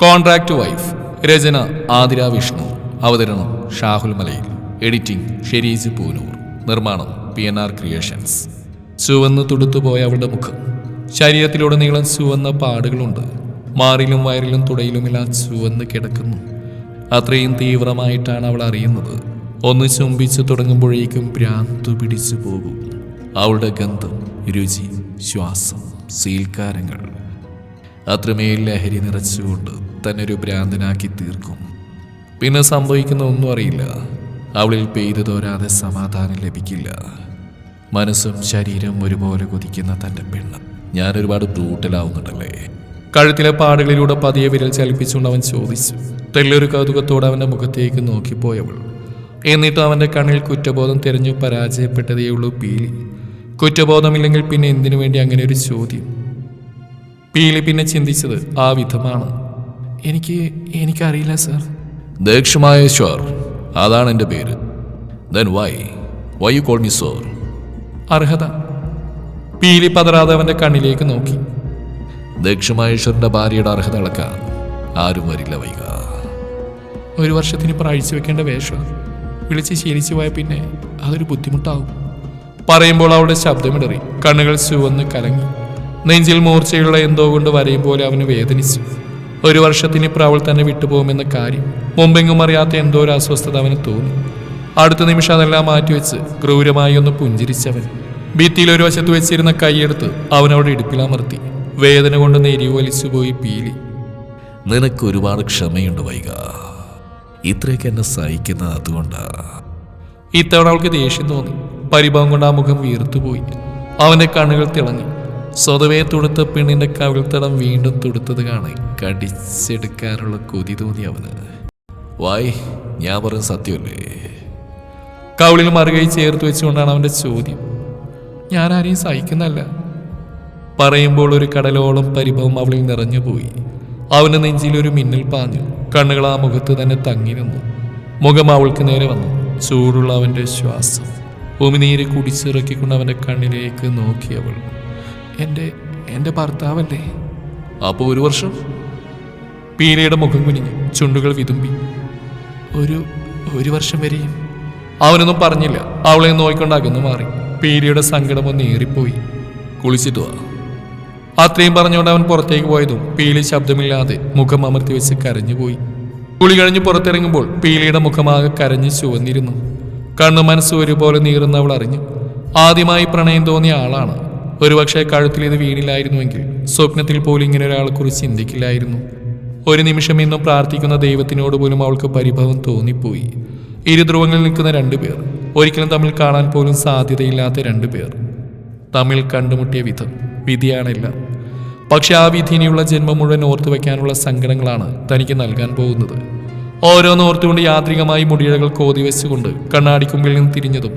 Contract wife രചന ആതിര വിഷ്ണു. അവതരണം Shahul Malayil. Editing Sheris Poonoor. നിർമ്മാണം പി എൻ ആർ ക്രിയേഷൻസ്. ചുവന്ന് തുടുത്തുപോയ അവളുടെ മുഖം. ശരീരത്തിലുടനീളം ചുവന്ന പാടുകളുണ്ട്. മാറിലും വയറിലും തുടയിലുമെല്ലാം ചുവന്ന് കിടക്കുന്നു. അത്രയും തീവ്രമായിട്ടാണ് അവൾ അറിയുന്നത്. ഒന്ന് ചുംബിച്ച് തുടങ്ങുമ്പോഴേക്കും ഭ്രാന്തു പിടിച്ചു പോകും. അവളുടെ ഗന്ധം രുചി ശ്വാസം സീൽക്കാരങ്ങൾ. അത്രമേൽ ലഹരി നിറച്ചുകൊണ്ട് തന്നെ ഒരു ഭ്രാന്തനാക്കി തീർക്കും. പിന്നെ സംഭവിക്കുന്ന ഒന്നും അറിയില്ല. അവളിൽ പെയ്തു തോരാതെ സമാധാനം ലഭിക്കില്ല. മനസ്സും ശരീരം ഒരുപോലെ കൊതിക്കുന്ന തന്റെ പെണ്ണ്. ഞാൻ ഒരുപാട് ബ്രൂട്ടലാവുന്നുണ്ടല്ലേ കഴുത്തിലെ പാടുകളിലൂടെ പതിയെ വിരൽ ചലിപ്പിച്ചുകൊണ്ട് അവൻ ചോദിച്ചു. തെല്ലൊരു കൗതുകത്തോടെ അവന്റെ മുഖത്തേക്ക് നോക്കിപ്പോയവൾ. എന്നിട്ട് അവന്റെ കണ്ണിൽ കുറ്റബോധം തിരഞ്ഞു പരാജയപ്പെട്ടതേയുള്ളൂ പീലി. കുറ്റബോധമില്ലെങ്കിൽ പിന്നെ എന്തിനു വേണ്ടി അങ്ങനെ ഒരു ചോദ്യം? പീലി പിന്നെ ചിന്തിച്ചത് ആ വിധമാണ്. എനിക്ക് എനിക്കറിയില്ല സർ. ദക്ഷമായേശ്വർ അതാണ് എന്റെ പേര്. Then why why you call me so അർഹത. പീലി പതറാതെ അവന്റെ കണ്ണിലേക്ക് നോക്കി. ദക്ഷമായേശ്വറിന്റെ ഭാര്യയുടെ അർഹത അളക്കാൻ ആരും വരില്ല വൈക. ഒരു വർഷത്തിന് പ്രാഴ്ച വെക്കേണ്ട വേഷം. വിളിച്ച് ശീലിച്ചു പോയ പിന്നെ അതൊരു ബുദ്ധിമുട്ടാവും. പറയുമ്പോൾ അവളുടെ ശബ്ദമിടറി. കണ്ണുകൾ ചുവന്ന് കലങ്ങി. നെഞ്ചിൽ മൂർച്ചയുള്ള എന്തോ കൊണ്ട് വരയും പോലെ അവന് വേദനിച്ചു. ഒരു വർഷത്തിന് ഇപ്പുറം അവൾ തന്നെ വിട്ടുപോകുമെന്ന കാര്യം മുമ്പെങ്ങും അറിയാത്ത എന്തോ ഒരു അസ്വസ്ഥത അവന് തോന്നി. അടുത്ത നിമിഷം അതെല്ലാം മാറ്റിവെച്ച് ക്രൂരമായി ഒന്ന് പുഞ്ചിരിച്ചവൻ. ഭിത്തിയിൽ ഒരു വശത്ത് വെച്ചിരുന്ന കൈയെടുത്ത് അവൻ അവിടെ ഇടുപ്പിലമർത്തി വേദന കൊണ്ട് നെരിവലിച്ചു പോയി പീലി. നിനക്ക് ഒരുപാട് ക്ഷമയുണ്ട് വൈക. ഇത്രയൊക്കെ എന്നെ സഹിക്കുന്നത് അതുകൊണ്ടാ. ഇത്തവണ അവൾക്ക് ദേഷ്യം തോന്നി. പരിഭവം കൊണ്ട് ആ മുഖം വീർത്തുപോയി. അവന്റെ കണ്ണുകൾ തിളങ്ങി. സ്വതവേ തുടുത്ത പെണ്ണിന്റെ കവിൾത്തടം വീണ്ടും തുടുത്തത് കാണാൻ കടിച്ചെടുക്കാനുള്ള കൊതി തോന്നി അവന് വായ് ഞാൻ പറഞ്ഞ സത്യമല്ലേ? കവിളിൽ മറുകൈ ചേർത്ത് വെച്ചുകൊണ്ടാണ് അവന്റെ ചോദ്യം. ഞാൻ ആരെയും സഹിക്കുന്നല്ല പറയുമ്പോൾ ഒരു കടലോളം പരിഭവം അവളിൽ നിറഞ്ഞുപോയി അവന്റെ നെഞ്ചിൽ ഒരു മിന്നൽ പാഞ്ഞു. കണ്ണുകൾ ആ മുഖത്ത് തന്നെ തങ്ങി നിന്നു. മുഖം അവൾക്ക് നേരെ വന്നു. ചൂടുള്ള അവന്റെ ശ്വാസം. ഉമിനീര് കുടിച്ചിറക്കിക്കൊണ്ട് അവന്റെ കണ്ണിലേക്ക് നോക്കി അവൾ എന്റെ എന്റെ ഭർത്താവല്ലേ? അപ്പോൾ ഒരു വർഷം? പീനയുടെ മുഖം കുനിഞ്ഞു ചുണ്ടുകൾ വിതുമ്പി. ഒരു ഒരു വർഷം വരെയും. അവനൊന്നും പറഞ്ഞില്ല. അവളെ നോയിക്കൊണ്ട് അകന്നു മാറി. പീനയുടെ സങ്കടം ഒന്ന് ഏറിപ്പോയി. കുളിച്ചിട്ടു അത്രയും പറഞ്ഞുകൊണ്ട് അവൻ പുറത്തേക്ക് പോയതും പീലി ശബ്ദമില്ലാതെ മുഖം അമർത്തി വെച്ച് കരഞ്ഞുപോയി കുളി കഴിഞ്ഞ് പുറത്തിറങ്ങുമ്പോൾ പീലിയുടെ മുഖമാകെ കരഞ്ഞ് ചുവന്നിരുന്നു. കണ്ണു മനസ്സ് ഒരുപോലെ നീറുന്ന അവൾ അറിഞ്ഞു ആദ്യമായി പ്രണയം തോന്നിയ ആളാണ് ഒരുപക്ഷെ കഴുത്തിൽ ഇത് വീണില്ലായിരുന്നുവെങ്കിൽ സ്വപ്നത്തിൽ പോലും ഇങ്ങനെ ഒരാളെക്കുറിച്ച് ചിന്തിക്കില്ലായിരുന്നു ഒരു നിമിഷം ഇന്നും പ്രാർത്ഥിക്കുന്ന ദൈവത്തിനോട് പോലും അവൾക്ക് പരിഭവം തോന്നിപ്പോയി. ഇരു ധ്രുവങ്ങളിൽ നിൽക്കുന്ന രണ്ടുപേർ ഒരിക്കലും തമ്മിൽ കാണാൻ പോലും സാധ്യതയില്ലാത്ത രണ്ടുപേർ തമ്മിൽ കണ്ടുമുട്ടിയ വിധം വിധിയാണെല്ലാം. പക്ഷെ ആ വിധിനിയുള്ള ജന്മം മുഴുവൻ ഓർത്തു വയ്ക്കാനുള്ള സങ്കടങ്ങളാണ് തനിക്ക് നൽകാൻ പോകുന്നത്. ഓരോന്ന് ഓർത്തുകൊണ്ട് യാത്രികമായി മുടിയിഴകൾ കോതി വെച്ചുകൊണ്ട് കണ്ണാടിക്കുമ്പിൽ നിന്ന് തിരിഞ്ഞതും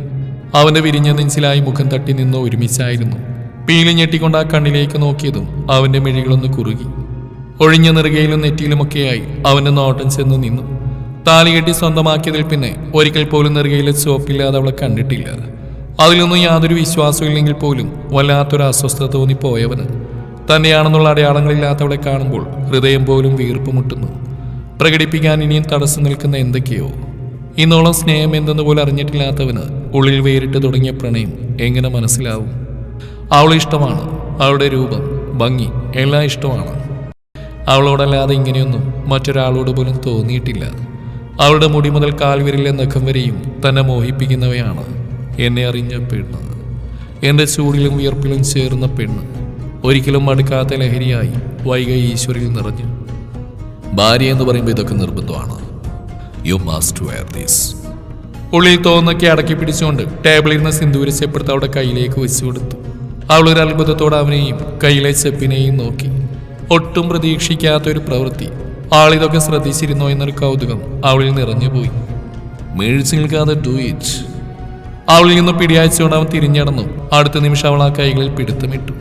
അവന്റെ വിരിഞ്ഞ നെഞ്ചിലായി മുഖം തട്ടി നിന്ന് ഒരുമിച്ചായിരുന്നു. പീലി ഞെട്ടിക്കൊണ്ട് ആ കണ്ണിലേക്ക് നോക്കിയതും അവന്റെ മിഴികളൊന്ന് കുറുകി. ഒഴിഞ്ഞ നെറുകയിലും നെറ്റിയിലുമൊക്കെയായി അവന്റെ നോട്ടം ചെന്ന് നിന്നു. താലികെട്ടി സ്വന്തമാക്കിയതിൽ പിന്നെ ഒരിക്കൽ പോലും നെറുകയിലെ ചോപ്പില്ലാതെ അവളെ കണ്ടിട്ടില്ല. അതിലൊന്നും യാതൊരു വിശ്വാസമില്ലെങ്കിൽ പോലും വല്ലാത്തൊരു അസ്വസ്ഥത തോന്നിപ്പോയവന് തന്നെയാണെന്നുള്ള അടയാളങ്ങളില്ലാത്തവളെ കാണുമ്പോൾ ഹൃദയം പോലും വീർപ്പ് മുട്ടുന്നു. പ്രകടിപ്പിക്കാൻ ഇനിയും തടസ്സം നിൽക്കുന്ന എന്തൊക്കെയോ. ഇന്നോളം സ്നേഹം എന്തെന്ന് പോലും അറിഞ്ഞിട്ടില്ലാത്തവന് ഉള്ളിൽ വേറിട്ട് തുടങ്ങിയ പ്രണയം എങ്ങനെ മനസ്സിലാവും? അവളെ ഇഷ്ടമാണ്. അവളുടെ രൂപം ഭംഗി എല്ലാം ഇഷ്ടമാണ്. അവളോടല്ലാതെ ഇങ്ങനെയൊന്നും മറ്റൊരാളോട് പോലും തോന്നിയിട്ടില്ല. അവളുടെ മുടി മുതൽ കാൽവിരലിലെ നഖം വരെയും തന്നെ മോഹിപ്പിക്കുന്നവയാണ് എന്നെ അറിഞ്ഞ പെണ്ണ്. എന്റെ ചൂടിലും വിയർപ്പിലും ചേർന്ന പെണ്ണ്. ഒരിക്കലും മടുക്കാത്ത ലഹരിയായി വൈക ഈശ്വരിൽ നിറഞ്ഞു. ഭാര്യ എന്ന് പറയുമ്പോൾ ഇതൊക്കെ നിർബന്ധമാണ്. യു മസ്റ്റ് വെയർ ദീസ് ഉള്ളിൽ തോന്നൊക്കെ അടക്കി പിടിച്ചുകൊണ്ട് ടേബിളിൽ നിന്ന് സിന്ദൂര അവിടെ കയ്യിലേക്ക് വെച്ചു കൊടുത്തു. അവൾ ഒരു അത്ഭുതത്തോടെ അവനെയും കയ്യിലെ ചെപ്പിനെയും നോക്കി. ഒട്ടും പ്രതീക്ഷിക്കാത്ത ഒരു പ്രവൃത്തി ആളിതൊക്കെ ശ്രദ്ധിച്ചിരുന്നോ എന്നൊരു കൗതുകം അവളിൽ നിറഞ്ഞുപോയി വീഴ്ച നിൽക്കാതെ ഡു ഇറ്റ് അവളിൽ നിന്ന് പിടിയാച്ചുകൊണ്ട് അവൻ തിരിഞ്ഞടന്നു. അടുത്ത നിമിഷം അവൾ ആ കൈകളിൽ പിടുത്തമിട്ടു.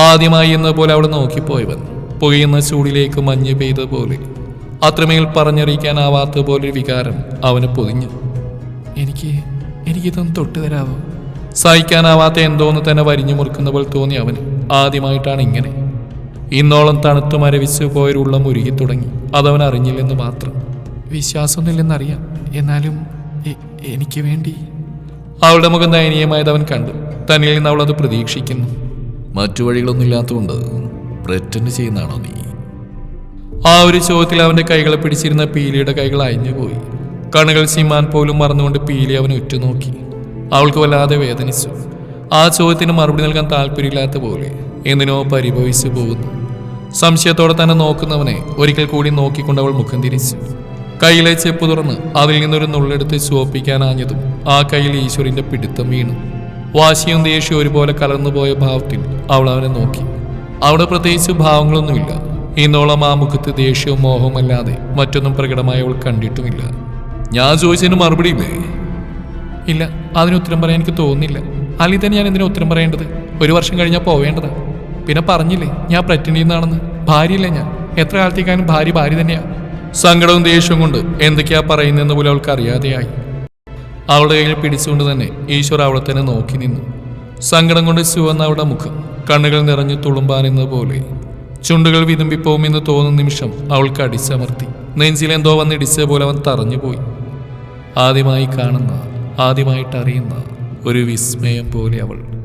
ആദ്യമായി എന്ന പോലെ അവൾ നോക്കിപ്പോയവൻ. പുകയുന്ന ചൂടിലേക്ക് മഞ്ഞ് പെയ്ത പോലെ. അത്രമേൽ പറഞ്ഞറിയിക്കാനാവാത്ത പോലെ വികാരം അവന് പൊതിഞ്ഞു. എനിക്ക് എനിക്കിതൊന്ന് തൊട്ടു തരാവോ സഹിക്കാനാവാത്ത എന്തോന്ന് തന്നെ വരിഞ്ഞു മുറുക്കുന്ന പോലെ തോന്നി അവന്. ആദ്യമായിട്ടാണ് ഇങ്ങനെ. ഇന്നോളം തണുത്തു മരവിച്ചു പോയൊരുള്ളം മുരുകി തുടങ്ങി. അതവൻ അറിഞ്ഞില്ലെന്ന് മാത്രം. വിശ്വാസമൊന്നുമില്ലെന്നറിയാം. എന്നാലും എനിക്ക് വേണ്ടി. അവളുടെ മുഖം ദയനീയമായത് അവൻ കണ്ടു. തന്നിൽ നിന്ന് അവളത് അത് പ്രതീക്ഷിക്കുന്നു. മറ്റു വഴികളൊന്നും ഇല്ലാത്തതുകൊണ്ട് പ്രറ്റൻഡ് ചെയ്യുന്നതാണോ നീ? ആ ഒരു ചോദ്യത്തിൽ അവന്റെ കൈകളെ പിടിച്ചിരുന്ന പീലിയുടെ കൈകൾ അയഞ്ഞുപോയി. കണ്ണുകൾ ചിമ്മാൻ പോലും മറന്നുകൊണ്ട് പീലി അവനെ ഉറ്റുനോക്കി. അവൾക്ക് വല്ലാതെ വേദനിച്ചു. ആ ചോദ്യത്തിന് മറുപടി നൽകാൻ താല്പര്യമില്ലാത്ത പോലെ എന്തിനോ പരിഭവിച്ചു പോകുന്നു. സംശയത്തോടെ തന്നെ നോക്കുന്നവനെ ഒരിക്കൽ കൂടി നോക്കിക്കൊണ്ട് അവൾ മുഖം തിരിച്ചു. കയ്യിലെ ചെപ്പ് തുറന്ന് അതിൽ നിന്നൊരു നുള്ളെടുത്ത് ചുവപ്പിക്കാനാഞ്ഞതും ആ കയ്യിൽ ഈശ്വരിന്റെ പിടുത്തം വീണു. വാശിയും ദേഷ്യവും ഒരുപോലെ കലർന്നുപോയ ഭാവത്തിൽ അവൾ അവനെ നോക്കി. അവിടെ പ്രത്യേകിച്ച് ഭാവങ്ങളൊന്നുമില്ല. ഇന്നോളം ആ മുഖത്ത് ദേഷ്യവും മോഹവും അല്ലാതെ മറ്റൊന്നും പ്രകടമായി അവൾ കണ്ടിട്ടുമില്ല. ഞാൻ ചോദിച്ചതിന് മറുപടി ഇല്ലേ അതിന് ഉത്തരം പറയാൻ എനിക്ക് തോന്നുന്നില്ല. അല്ലെങ്കിൽ തന്നെ ഞാൻ എന്തിനാ ഉത്തരം പറയേണ്ടത്? ഒരു വർഷം കഴിഞ്ഞാൽ പോവേണ്ടതാ. പിന്നെ പറഞ്ഞില്ലേ ഞാൻ ചെയ്യുന്നതാണെന്ന് ഭാര്യയില്ല ഞാൻ. എത്ര കാലത്തേക്കാനും ഭാര്യ ഭാര്യ തന്നെയാ. സങ്കടവും ദേഷ്യവും കൊണ്ട് എന്തൊക്കെയാ പറയുന്നതെന്ന് പോലും അവൾക്ക് അറിയാതെയായി. അവളുടെ കയ്യിൽ പിടിച്ചുകൊണ്ട് തന്നെ ഈശ്വർ അവളെ തന്നെ നോക്കി നിന്നു. സങ്കടം കൊണ്ട് ചുവന്ന അവളുടെ മുഖം കണ്ണുകൾ നിറഞ്ഞു തുളുമ്പാനെന്ന പോലെ. ചുണ്ടുകൾ വിതുമ്പിപ്പോകുമെന്ന് തോന്നുന്ന നിമിഷം അവൾക്ക് അടിച്ചമർത്തി. നെഞ്ചിലെന്തോ വന്ന് പോലെ അവൻ തറഞ്ഞുപോയി. ആദ്യമായി കാണുന്ന ആദ്യമായിട്ട് അറിയുന്ന ഒരു വിസ്മയം പോലെ അവൾ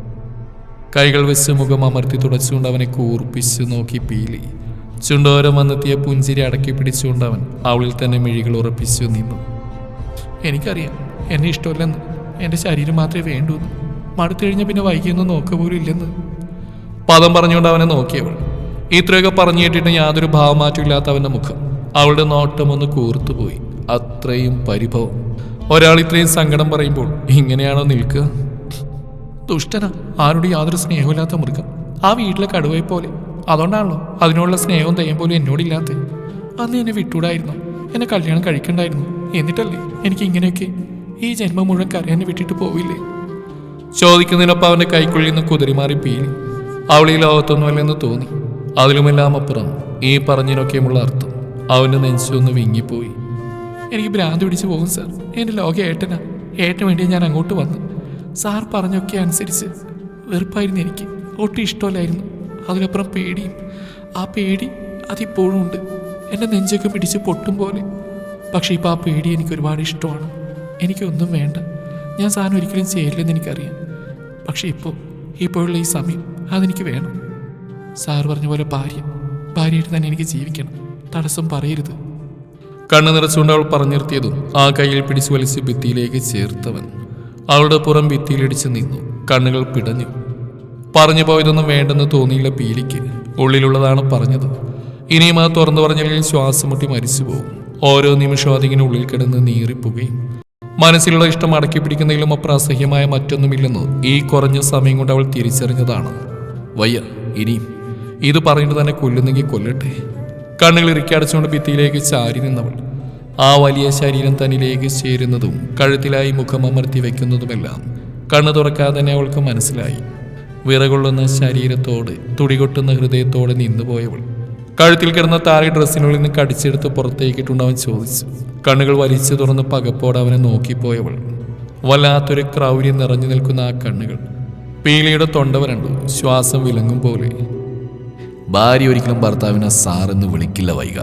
കൈകൾ വെച്ച് മുഖം അമർത്തി തുടച്ചുകൊണ്ട് അവനെ കൂർപ്പിച്ച് നോക്കി പീലി. ചുണ്ടോരം വന്നെത്തിയ പുഞ്ചിരി അടക്കി പിടിച്ചുകൊണ്ട് അവൻ അവളിൽ തന്നെ മിഴികൾ ഉറപ്പിച്ചു നിന്നു. എനിക്കറിയാം. എന്നെ ഇഷ്ടമല്ലെന്ന്. എന്റെ ശരീരം മാത്രമേ വേണ്ടൂ മടുത്തു കഴിഞ്ഞ പിന്നെ വൈകിയൊന്നും നോക്കുക പോലും ഇല്ലെന്ന്. പദം പറഞ്ഞുകൊണ്ട് അവനെ നോക്കിയവൾ. ഇത്രയൊക്കെ പറഞ്ഞു കേട്ടിട്ട് യാതൊരു ഭാവമാറ്റമില്ലാത്ത അവന്റെ മുഖം അവളുടെ നോട്ടമൊന്ന് കൂർത്തുപോയി. അത്രയും പരിഭവം. ഒരാൾ ഇത്രയും സങ്കടം പറയുമ്പോൾ ഇങ്ങനെയാണോ നിൽക്കുക? ദുഷ്ടന ആരുടെ യാതൊരു സ്നേഹമില്ലാത്ത മൃഗം ആ വീട്ടിലെ കടുവയെ പോലെ അതുകൊണ്ടാണല്ലോ അതിനോടുള്ള സ്നേഹവും ദയം പോലും എന്നോടില്ലാത്ത അന്ന് എന്നെ വിട്ടൂടായിരുന്നു. എന്നെ കല്യാണം കഴിക്കണ്ടായിരുന്നു. എന്നിട്ടല്ലേ എനിക്ക് ഇങ്ങനെയൊക്കെ ഈ ജന്മം മുഴുവൻ കരയെന്നെ വിട്ടിട്ട് പോവില്ലേ? ചോദിക്കുന്നതിനൊപ്പം അവന്റെ കൈക്കുള്ളിൽ നിന്ന് കുതിരിമാറി പീലി. അവൾ ഈ ലോകത്തൊന്നുമല്ലെന്ന് തോന്നി. അതിലുമെല്ലാം അപ്പുറം ഈ പറഞ്ഞതിനൊക്കെയുമുള്ള അർത്ഥം അവന്റെ നെഞ്ചൊന്ന് വിങ്ങിപ്പോയി. എനിക്ക് ഭ്രാന്ത് പിടിച്ചു പോകും സാർ. എന്റെ ലോക ഏട്ടനാ. ഏട്ടന് വേണ്ടി ഞാൻ അങ്ങോട്ട് വന്നു. സാർ പറഞ്ഞൊക്കെ അനുസരിച്ച് വെറുപ്പായിരുന്നു എനിക്ക്. ഒട്ടും ഇഷ്ടമല്ലായിരുന്നു. അതിനപ്പുറം പേടിയും. ആ പേടി അതിപ്പോഴും ഉണ്ട്. എന്റെ നെഞ്ചൊക്കെ പിടിച്ച് പൊട്ടും പോലെ. പക്ഷേ ഇപ്പോൾ ആ പേടി എനിക്ക് ഒരുപാട് ഇഷ്ടമാണ്. എനിക്കൊന്നും വേണ്ട. ഞാൻ സാധനം ഒരിക്കലും ചെയ്യില്ലെന്ന് എനിക്കറിയാം. പക്ഷേ ഇപ്പോൾ ഇപ്പോഴുള്ള ഈ സമയം അതെനിക്ക് വേണം. സാർ പറഞ്ഞ പോലെ ഭാര്യ. ഭാര്യയായിട്ട് തന്നെ എനിക്ക് ജീവിക്കണം. തടസ്സം പറയരുത്. കണ്ണു നിറച്ചുകൊണ്ട് അവൾ പറഞ്ഞു നിർത്തിയതും ആ കയ്യിൽ പിടിച്ചു വലിച്ച് ഭിത്തിയിലേക്ക് ചേർത്തവൻ. അവളുടെ പുറം ഭിത്തിയിലിടിച്ച് നിന്നു. കണ്ണുകൾ പിടഞ്ഞു. പറഞ്ഞു പോയതൊന്നും വേണ്ടെന്ന് തോന്നിയില്ല പീലിക്ക്. ഉള്ളിലുള്ളതാണ് പറഞ്ഞത്. ഇനിയും അത് തുറന്നു പറഞ്ഞില്ലെങ്കിൽ ശ്വാസം മുട്ടി മരിച്ചു പോകും ഓരോ നിമിഷവും അതിങ്ങനെ ഉള്ളിൽ കിടന്ന് നീറിപ്പുകയും. മനസ്സിലുള്ള ഇഷ്ടം അടക്കി പിടിക്കുന്നതിലും അപ്പുറം അസഹ്യമായ മറ്റൊന്നുമില്ലെന്ന് ഈ കുറഞ്ഞ സമയം കൊണ്ട് അവൾ തിരിച്ചറിഞ്ഞതാണ്. വയ്യ ഇനിയും. ഇത് പറഞ്ഞിട്ട് തന്നെ കൊല്ലുന്നെങ്കിൽ കൊല്ലട്ടെ. കണ്ണുകൾ ഇറുക്കിയടച്ചുകൊണ്ട് ഭിത്തിയിലേക്ക് ചാരി നിന്നവൾ. ആ വലിയ ശരീരം തന്നിലേക്ക് ചേരുന്നതും കഴുത്തിലായി മുഖം അമർത്തി വെക്കുന്നതുമെല്ലാം കണ്ണു തുറക്കാതെ തന്നെ അവൾക്ക് മനസ്സിലായി. വിറകൊള്ളുന്ന ശരീരത്തോട് തുടികൊട്ടുന്ന ഹൃദയത്തോടെ നിന്നുപോയവൾ. കഴുത്തിൽ കിടന്ന താരി ഡ്രസ്സിനുള്ളിൽ നിന്ന് കടിച്ചെടുത്ത് പുറത്തേക്കിട്ടുണ്ട് അവൻ ചോദിച്ചു. കണ്ണുകൾ വലിച്ചു തുറന്ന് പകപ്പോടെ അവനെ നോക്കിപ്പോയവൾ. വല്ലാത്തൊരു ക്രൗര്യം നിറഞ്ഞു നിൽക്കുന്ന ആ കണ്ണുകൾ. പീലിയുടെ തൊണ്ട വരണ്ടു. ശ്വാസം വിലങ്ങും പോലെ. ഭാര്യ ഒരിക്കലും ഭർത്താവിനെ സാറെന്ന് വിളിക്കില്ല വൈക.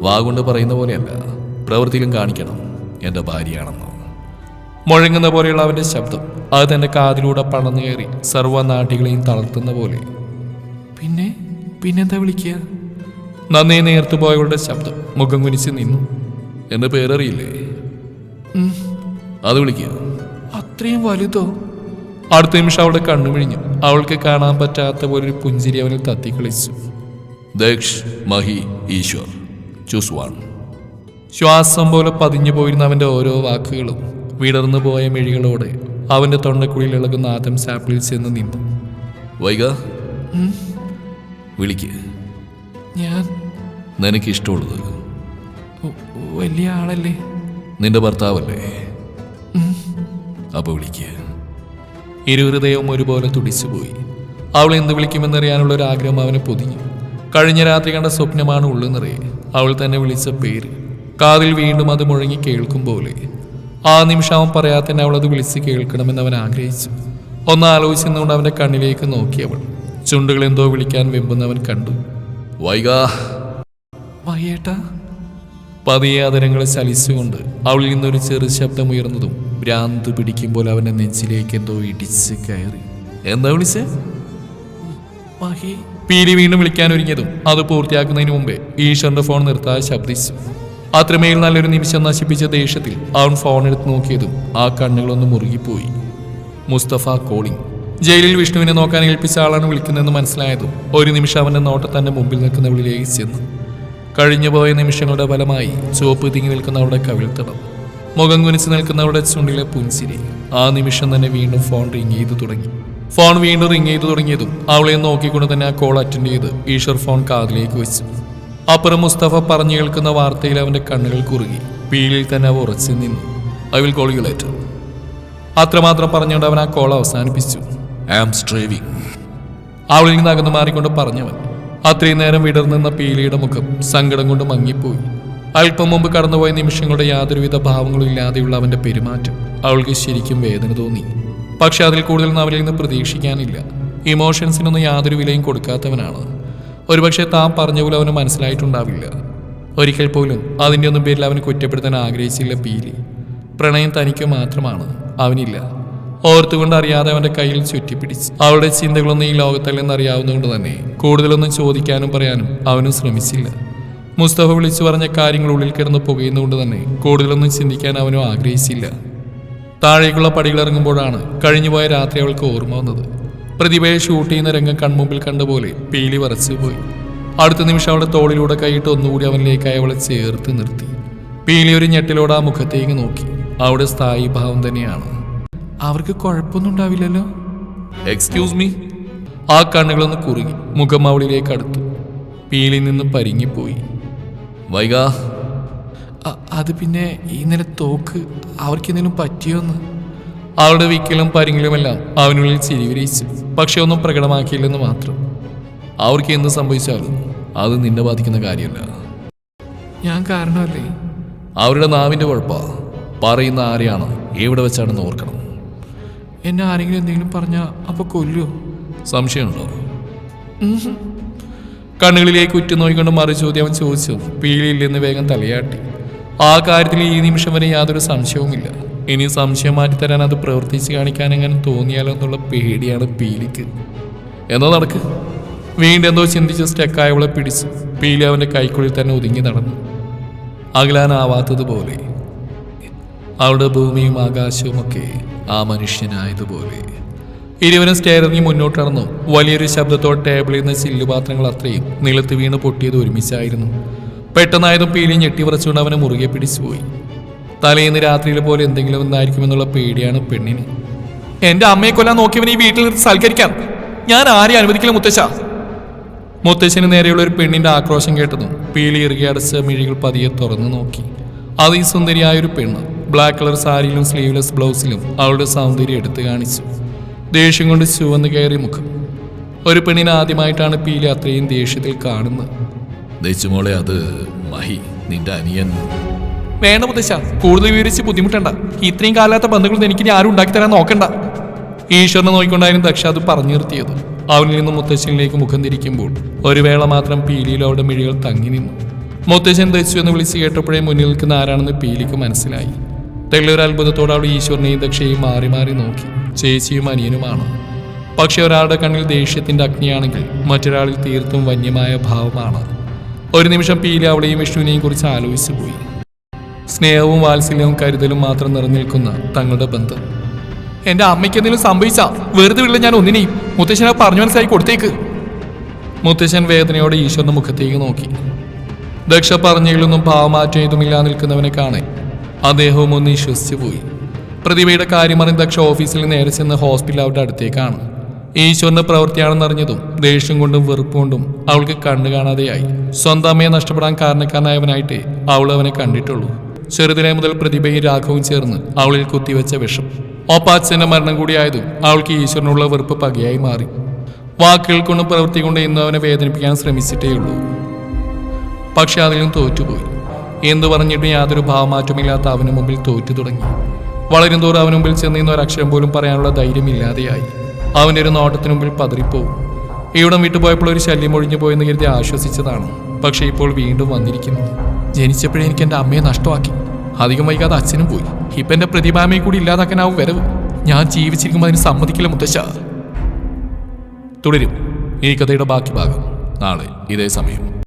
വാഗുണ്ട് പറയുന്ന പോലെയല്ല. പ്രവൃത്തിയിലും കാണിക്കണം എന്റെ ഭാര്യയാണെന്ന്. മുഴങ്ങുന്ന പോലെയുള്ള അവന്റെ ശബ്ദം. അത് തന്റെ കാതിലൂടെ പടന്നു കയറി സർവനാട്ടികളെയും തളർത്തുന്ന പോലെ. പിന്നെ പിന്നെന്താ വിളിക്കുക? നന്നേ നേർത്തു പോയവളുടെ ശബ്ദം. മുഖം കുനിച്ച് നിന്നു. എന്റെ പേരറിയില്ലേ? അത് വിളിക്കുക. അത്രയും വലുതോ? അടുത്ത നിമിഷം അവളുടെ കണ്ണു മിഴിഞ്ഞു. അവൾക്ക് കാണാൻ പറ്റാത്ത പോലെ ഒരു പുഞ്ചിരി അവനിൽ തത്തിക്കളിച്ചു ദക്ഷ് മഹി ഈശ്വർ ചൂസ് വൺ. ശ്വാസം പോലെ പതിഞ്ഞു പോയിരുന്ന അവന്റെ ഓരോ വാക്കുകളും വിടർന്നു പോയ മിഴികളോടെ അവന്റെ തൊണ്ടക്കുഴിയിൽ ഇളകുന്ന ആദം സാപ്പിളിൽ ചെന്ന് നിന്നു. വൈക വിളിക്ക്. ഞാൻ നിനക്ക് ഇഷ്ടമുള്ളത് വലിയ ആളല്ലേ? നിന്റെ ഭർത്താവല്ലേ? അപ്പൊ വിളിക്കുക ഇരുഹൃദയവും ഒരുപോലെ തുടിച്ചുപോയി. അവൾ എന്ത് വിളിക്കുമെന്നറിയാനുള്ള ഒരു ആഗ്രഹം അവനെ പൊതിഞ്ഞു. കഴിഞ്ഞ രാത്രി കണ്ട സ്വപ്നമാണ് ഉള്ളെന്നറിയെ അവൾ തന്നെ വിളിച്ച പേര്. കാതിൽ വീണ്ടും അത് മുഴങ്ങി കേൾക്കും പോലെ. ആ നിമിഷം അവൻ പറയാതെ തന്നെ അവൾ അത് വിളിച്ച് കേൾക്കണമെന്ന് അവൻ ആഗ്രഹിച്ചു. ഒന്ന് ആലോചിച്ചുകൊണ്ട് അവന്റെ കണ്ണിലേക്ക് നോക്കിയവൾ ചുണ്ടുകൾ എന്തോ വിളിക്കാൻ വെമ്പുന്നവൻ കണ്ടു. വൈകാ വയ്യേട്ടാ പതിയെ അതരങ്ങളെ ചലിച്ചുകൊണ്ട് അവളിൽ നിന്നൊരു ചെറു ശബ്ദമുയർന്നതും ഭ്രാന്ത് പിടിക്കുമ്പോൾ അവന്റെ നെഞ്ചിലേക്ക് എന്തോ ഇടിച്ച് കയറി. എന്താ വിളിച്ചേ? പീലി വീണ്ടും വിളിക്കാൻ ഒരുങ്ങിയതും അത് പൂർത്തിയാക്കുന്നതിന് മുമ്പേ ഈശ്വറിന്റെ ഫോൺ നിർത്താതെ ശബ്ദിച്ചു. അത്രമേൽ നല്ലൊരു നിമിഷം നശിപ്പിച്ച ദേഷ്യത്തിൽ അവൻ ഫോൺ എടുത്ത് നോക്കിയതും ആ കണ്ണുകളൊന്ന് മുറുകിപ്പോയി. മുസ്തഫ കോളിംഗ് ജയിലിൽ വിഷ്ണുവിനെ നോക്കാൻ ഏൽപ്പിച്ച ആളാണ് വിളിക്കുന്നതെന്ന് മനസ്സിലായതും ഒരു നിമിഷം അവന്റെ നോട്ടം തന്റെ മുമ്പിൽ നിൽക്കുന്നവളിലേക്ക് ചെന്നു. കഴിഞ്ഞുപോയ നിമിഷങ്ങളുടെ ഫലമായി ചുവപ്പ് തിങ്ങി നിൽക്കുന്നവളുടെ കവിൾത്തടം മുഖം കുനിച്ച് നിൽക്കുന്നവരുടെ ചുണ്ടിലെ പുൻസിരി. ആ നിമിഷം തന്നെ വീണ്ടും ഫോൺ റിങ് ചെയ്തു തുടങ്ങി. ഫോൺ വീണ്ടും റിങ് ചെയ്തു തുടങ്ങിയതും അവളെ നോക്കിക്കൊണ്ട് തന്നെ ആ കോൾ അറ്റൻഡ് ചെയ്ത് ഈശ്വർ ഫോൺ കാതിലേക്ക് വെച്ചു. അപ്പുറം മുസ്തഫ പറഞ്ഞു കേൾക്കുന്ന വാർത്തയിൽ അവന്റെ കണ്ണുകൾ കുറുകി. പീലിൽ തന്നെ അവ ഉറച്ചു നിന്നു. I will call you later അത്രമാത്രം പറഞ്ഞുകൊണ്ട് അവൻ ആ കോൾ അവസാനിപ്പിച്ചു. ഐ ആം സ്ട്രേവിംഗ് അവളിൽ നിന്ന് അകന്നു മാറിക്കൊണ്ട് പറഞ്ഞവൻ. അത്രയും നേരം വിടർന്നിരുന്ന പീലിയുടെ മുഖം സങ്കടം കൊണ്ട് മങ്ങിപ്പോയി. അല്പം മുമ്പ് കടന്നുപോയ നിമിഷങ്ങളുടെ യാതൊരുവിധ ഭാവങ്ങളും ഇല്ലാതെയുള്ള അവന്റെ പെരുമാറ്റം. അവൾക്ക് ശരിക്കും വേദന തോന്നി. പക്ഷെ അതിൽ കൂടുതൽ അവരിൽ നിന്ന് പ്രതീക്ഷിക്കാനില്ല. ഇമോഷൻസിനൊന്നും യാതൊരു വിലയും കൊടുക്കാത്തവനാണ്. ഒരുപക്ഷെ താൻ പറഞ്ഞ പോലും അവന് മനസ്സിലായിട്ടുണ്ടാവില്ല. ഒരിക്കൽ പോലും അതിന്റെ ഒന്നും പേരിൽ അവന് കുറ്റപ്പെടുത്താൻ ആഗ്രഹിച്ചില്ല പീലി. പ്രണയം തനിക്ക് മാത്രമാണ് അവനില്ല. ഓർത്തുകൊണ്ട് അറിയാതെ അവന്റെ കയ്യിൽ ചുറ്റിപ്പിടിച്ച്. അവളുടെ ചിന്തകളൊന്നും ഈ ലോകത്തല്ലെന്ന് അറിയാവുന്നതുകൊണ്ട് തന്നെ കൂടുതലൊന്നും ചോദിക്കാനും പറയാനും അവനും ശ്രമിച്ചില്ല. മുസ്തഫ വിളിച്ചു പറഞ്ഞ കാര്യങ്ങൾ ഉള്ളിൽ കിടന്ന് പുകയുന്നതുകൊണ്ട് തന്നെ കൂടുതലൊന്നും ചിന്തിക്കാൻ അവനും ആഗ്രഹിച്ചില്ല. താഴേക്കുള്ള പടികളിറങ്ങുമ്പോഴാണ് കഴിഞ്ഞുപോയ രാത്രി അവൾക്ക് ഓർമ്മ വന്നത്. പ്രതിഭയെ ഷൂട്ട് ചെയ്യുന്ന രംഗം കൺമുമ്പിൽ കണ്ട പോലെ പീലി വരച്ചുപോയി അടുത്ത നിമിഷം അവളുടെ തോളിലൂടെ കൈയിട്ട് ഒന്നുകൂടി അവനിലേക്കായി അവളെ ചേർത്ത് നിർത്തി. പീലി ഒരു ഞെട്ടിലോടെ ആ മുഖത്തേക്ക് നോക്കി. അവിടെ സ്ഥായി ഭാവം തന്നെയാണ്. അവർക്ക് കുഴപ്പമൊന്നും ഉണ്ടാവില്ലല്ലോ? എക്സ്ക്യൂസ് മീ ആ കണ്ണുകളൊന്ന് കുറുകി മുഖം അവളിലേക്ക് അടുത്തു. പീലി നിന്ന് പരിങ്ങിപ്പോയി. വൈക അത് പിന്നെ ഇന്നലെ തോക്ക് അവർക്ക് എന്തെങ്കിലും പറ്റിയോന്ന്? അവളുടെ വിക്കലും പരിങ്ങലുമെല്ലാം അവനുള്ളിൽ ചിരിവിരിച്ചു പക്ഷെ ഒന്നും പ്രകടമാക്കിയില്ലെന്ന് മാത്രം. അവർക്ക് എന്ത് സംഭവിച്ചാലും അത് നിന്നെ ബാധിക്കുന്ന കാര്യമല്ല. ഞാൻ കാരണമല്ലേ? അവരുടെ നാവിന്റെ കുഴപ്പമാണ് പറയുന്ന ആരെയാണ് എവിടെ വെച്ചാണെന്ന് ഓർക്കണം. എന്നെ ആരെങ്കിലും എന്തെങ്കിലും പറഞ്ഞാൽ അപ്പോൾ കൊല്ലോ സംശയമുണ്ടോ? കണ്ണുകളിലേക്ക് ഉറ്റുനോയിക്കൊണ്ട് മറു ചോദ്യം അവൻ ചോദിച്ചു. പീലിയില്ലെന്ന് വേഗം തലയാട്ടി. ആ കാര്യത്തിൽ ഈ നിമിഷം വരെ യാതൊരു സംശയവുമില്ല. ഇനി സംശയം മാറ്റിത്തരാൻ അത് പ്രവർത്തിച്ച് കാണിക്കാൻ എങ്ങനെ തോന്നിയാലോ എന്നുള്ള പേടിയാണ് പീലിക്ക്. എന്നാ നടക്ക്? വീണ്ടും എന്തോ ചിന്തിച്ച് സ്റ്റെക്കായവളെ പിടിച്ച് പീലി അവന്റെ കൈക്കുള്ളിൽ തന്നെ ഒതുങ്ങി നടന്നു. അകലാനാവാത്തതുപോലെ. അവളുടെ ഭൂമിയും ആകാശവും ഒക്കെ ആ മനുഷ്യനായതുപോലെ. ഇരുവരും സ്റ്റെയറിഞ്ഞ് മുന്നോട്ട് നടന്നു വലിയൊരു ശബ്ദത്തോടെ ടേബിളിൽ നിന്ന് ചില്ലുപാത്രങ്ങൾ അത്രയും നിലത്ത് വീണ് പൊട്ടിയത് ഒരുമിച്ചായിരുന്നു. പെട്ടെന്നായതും പീലി ഞെട്ടിവറച്ചുകൊണ്ട് അവനെ മുറുകെ പിടിച്ചുപോയി തലേന്ന് രാത്രിയിൽ പോലെ എന്തെങ്കിലും ഒന്നായിരിക്കുമെന്നുള്ള പേടിയാണ് പെണ്ണിന്. എന്റെ അമ്മയെ കൊല്ലാൻ നോക്കിയവനെ ഈ വീട്ടിൽ നിർത്തി സൽക്കരിക്കാൻ. ഞാൻ ആരെയും അനുവദിക്കില്ല മുത്തശ്ശ. മുത്തശ്ശന് നേരെയുള്ള ഒരു പെണ്ണിന്റെ ആക്രോശം കേട്ടതും പീലി ഇറുകി അടച്ച മിഴികൾ പതിയെ തുറന്നു നോക്കി. അത് ഈ സുന്ദരിയായ ഒരു പെണ്ണ് ബ്ലാക്ക് കളർ സാരിയിലും സ്ലീവ്ലെസ് ബ്ലൗസിലും അവളുടെ സൗന്ദര്യം എടുത്തു കാണിച്ചു. ദേഷ്യം കൊണ്ട് ചുവന്ന് കയറി മുഖം. ഒരു പെണ്ണിനെ ആദ്യമായിട്ടാണ് പീലി അത്രയും ദേഷ്യത്തിൽ കാണുന്നത്. ദച്ചുമോളെ അത് മഹി നിന്റെ അനിയൻ. വേണ്ട മുത്തശ്ശ കൂടുതൽ വിവരിച്ച് ബുദ്ധിമുട്ടണ്ട. ഇത്രയും കാലത്തെ ബന്ധങ്ങളൊന്നും എനിക്ക് ആരും ഉണ്ടാക്കി തരാൻ നോക്കണ്ട. ഈശ്വരനെ നോക്കിക്കൊണ്ടായിരുന്നു ദക്ഷ അത് പറഞ്ഞു നിർത്തിയത്. അവനിൽ നിന്ന് മുത്തശ്ശനിലേക്ക് മുഖം തിരിക്കുമ്പോൾ ഒരു വേള മാത്രം പീലിയിൽ അവളുടെ മിഴികൾ തങ്ങി നിന്നു. മുത്തശ്ശൻ ദച്ചു എന്ന് വിളിച്ച് കേട്ടപ്പോഴേ മുന്നിൽ നിൽക്കുന്ന ആരാണെന്ന് പീലിക്ക് മനസ്സിലായി. തെല്ലൊരു അത്ഭുതത്തോടെ അവൾ ഈശ്വരനെയും ദക്ഷയെയും മാറി മാറി നോക്കി. ചേച്ചിയും അനിയനുമാണ്. പക്ഷെ ഒരാളുടെ കണ്ണിൽ ദേഷ്യത്തിന്റെ അഗ്നിയാണെങ്കിൽ മറ്റൊരാളിൽ തീർത്തും വന്യമായ ഭാവമാണ്. ഒരു നിമിഷം പീലി അവളെയും വിഷ്ണുവിനെയും കുറിച്ച് ആലോചിച്ചു പോയി. സ്നേഹവും വാത്സല്യവും കരുതലും മാത്രം നിറഞ്ഞിൽക്കുന്ന തങ്ങളുടെ ബന്ധം. എന്റെ അമ്മയ്ക്ക് എന്തെങ്കിലും സംഭവിച്ചാൽ വെറുതെ വിള്ള ഞാൻ ഒന്നിനെയും. മുത്തശ്ശനെ പറഞ്ഞു മനസ്സിലായി കൊടുത്തേക്ക്. മുത്തശ്ശൻ വേദനയോടെ ഈശ്വരന്റെ മുഖത്തേക്ക് നോക്കി. ദക്ഷ പറഞ്ഞതിലൊന്നും ഭാവമാറ്റം ഇതുമില്ലാ നിൽക്കുന്നവനെ കാണെ അദ്ദേഹവും ഒന്ന് വിശ്വസിച്ചു പോയി. പ്രതിഭയുടെ കാര്യം അറിഞ്ഞ് ദക്ഷ ഓഫീസിൽ നേരെ ചെന്ന് ഹോസ്പിറ്റൽ അവരുടെ അടുത്തേക്കാണ്. ഈശ്വരന്റെ പ്രവൃത്തിയാണെന്നറിഞ്ഞതും ദേഷ്യം കൊണ്ടും വെറുപ്പ് കൊണ്ടും അവൾക്ക് കണ്ണു കാണാതെയായി. സ്വന്തം അമ്മയെ നഷ്ടപ്പെടാൻ കാരണക്കാരനായവനായിട്ട് അവൾ അവനെ കണ്ടിട്ടുള്ളൂ. ചെറുതിലെ മുതൽ പ്രതിഭയും രാഘവും ചേർന്ന് അവളിൽ കുത്തിവെച്ച വിഷം. ഒപ്പാച്ചന്റെ മരണം കൂടിയായതും അവൾക്ക് ഈശ്വരനുള്ള വെറുപ്പ് പകയായി മാറി. വാക്കുകൾ കൊണ്ടും പ്രവൃത്തി കൊണ്ടും ഇന്നും അവനെ വേദനിപ്പിക്കാൻ ശ്രമിച്ചിട്ടേയുള്ളൂ പക്ഷെ അതിലും തോറ്റുപോയി. എന്തു പറഞ്ഞിട്ടും യാതൊരു ഭാവമാറ്റമില്ലാത്ത അവന് മുമ്പിൽ തോറ്റു തുടങ്ങി. വളരും തോറും അവന് മുമ്പിൽ ചെന്ന് നിന്ന് ഒരക്ഷരം പോലും പറയാനുള്ള ധൈര്യമില്ലാതെയായി. അവന്റെ ഒരു നോട്ടത്തിന് മുമ്പിൽ പതറിപ്പോവും. ഇവിടം വിട്ടുപോയപ്പോൾ ഒരു ശല്യം ഒഴിഞ്ഞു പോയെന്ന് കരുതി ആശ്വസിച്ചതാണ്. പക്ഷേ ഇപ്പോൾ വീണ്ടും വന്നിരിക്കുന്നു. ജനിച്ചപ്പോഴേ എനിക്ക് എന്റെ അമ്മയെ നഷ്ടമാക്കി. അധികം വൈകാതെ അച്ഛനും പോയി. ഇപ്പം എന്റെ പ്രതിഭാമയെ കൂടി ഇല്ലാതാക്കാനാവും വരവ്. ഞാൻ ജീവിച്ചിരിക്കുമ്പോൾ അതിന് സമ്മതിക്കില്ല മുത്തശ്ശ. തുടരും. ഈ കഥയുടെ ബാക്കി ഭാഗം നാളെ ഇതേ സമയം.